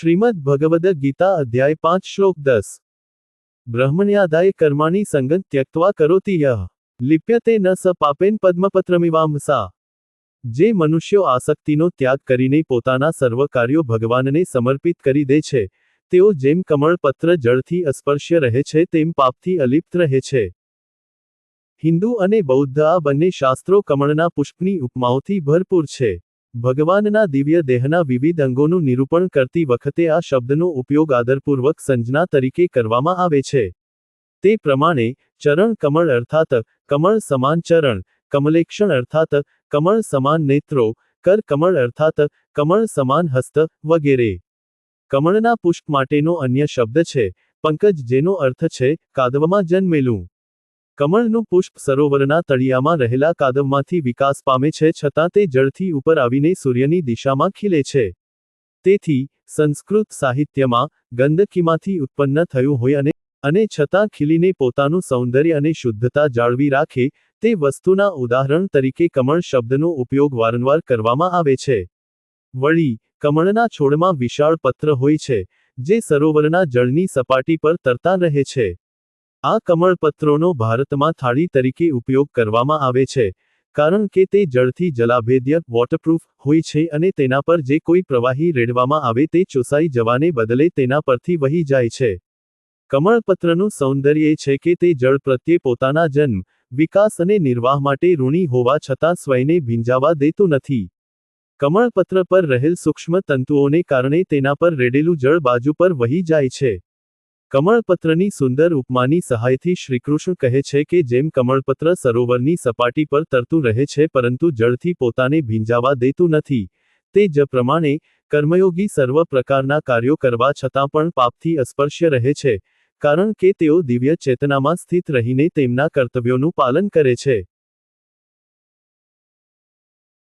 શ્રીમદ ભગવદ ગીતા અધ્યાય પાંચ શ્લોક દસ. બ્રહ્મણ્યાદાય કર્માણી સંગત ત્યક્વા કરોતિ યહ. લિપ્યતે ન સ પાપેન પદ્મપત્રમિવામસા જે મનુષ્યો આસક્તિનો ત્યાગ કરીને પોતાના સર્વ કાર્યો ભગવાનને સમર્પિત કરી દે છે, તેઓ જેમ કમળપત્ર જળથી અસ્પર્શ્ય રહે છે, તેમ પાપથી અલિપ્ત રહે છે. હિન્દુ અને બૌદ્ધ આ બંને શાસ્ત્રો કમળના પુષ્પની ઉપમાઓથી ભરપૂર છે. ભગવાનના દિવ્ય દેહના વિવિધ અંગોનું નિરૂપણ કરતી વખતે આ શબ્દનો ઉપયોગ આદરપૂર્વક સંજ્ઞા તરીકે કરવામાં આવે છે. તે પ્રમાણે, ચરણ કમળ અર્થાત કમળ સમાન ચરણ, કમલેક્ષણ અર્થાત કમળ સમાન નેત્રો, કર કમળ અર્થાત કમળ સમાન હસ્ત વગેરે. કમળના પુષ્પ માટેનો અન્ય શબ્દ છે. પંકજ જેનો અર્થ છે, કાદવમાં જન્મેલું. કમળનું પુષ્પ સરોવરના તળિયામાં રહેલા કાદવમાંથી વિકાસ પામે છે છતાં તે જળથી ઉપર આવીને સૂર્યની દિશામાં ખીલે છે. તેથી, સંસ્કૃત સાહિત્યમાં ગંદકીમાંથી ઉત્પન્ન થયું હોય અને અને છતાં ખીલીને પોતાનું સૌંદર્ય અને શુદ્ધતા જાળવી રાખે, તે વસ્તુના ઉદાહરણ તરીકે કમળ શબ્દનો ઉપયોગ વારંવાર કરવામાં આવે છે. વળી, કમળના છોડમાં વિશાળ પત્ર હોય છે, જે સરોવરના જળની સપાટી પર તરતા રહે છે. આ કમળપત્રોનો ભારતમાં થાળી તરીકે ઉપયોગ કરવામાં આવે છે, કારણ કે તે જળથી જલાભેદ્ય વોટરપ્રૂફ હોય છે અને તેના પર જે કોઈ પ્રવાહી રેડવામાં આવે તે ચોસાઈ જવાને બદલે તેના પરથી વહી જાય છે. કમળપત્રનું સૌંદર્ય છે કે તે જળ પ્રત્યે પોતાના જન્મ, વિકાસ અને નિર્વાહ માટે ઋણી હોવા છતાં સ્વયને ભીંજાવા દેતું નથી. કમળપત્ર પર રહેલ સૂક્ષ્મ તંતુઓને કારણે તેના પર રેડેલું જળ બાજુ પર વહી જાય છે. કમળપત્રની સુંદર ઉપમાની સહાયથી શ્રીકૃષ્ણ કહે છે કે જેમ કમળપત્ર સરોવરની સપાટી પર તરતું રહે છે પરંતુ જળથી પોતાને ભીંજાવા દેતું નથી, તે જ પ્રમાણે કર્મયોગી સર્વ પ્રકારના કાર્યો કરવા છતાં પણ પાપથી અસ્પર્શ્ય રહે છે, કારણ કે તેઓ દિવ્ય ચેતનામાં સ્થિત રહીને તેમના કર્તવ્યોનું પાલન કરે છે.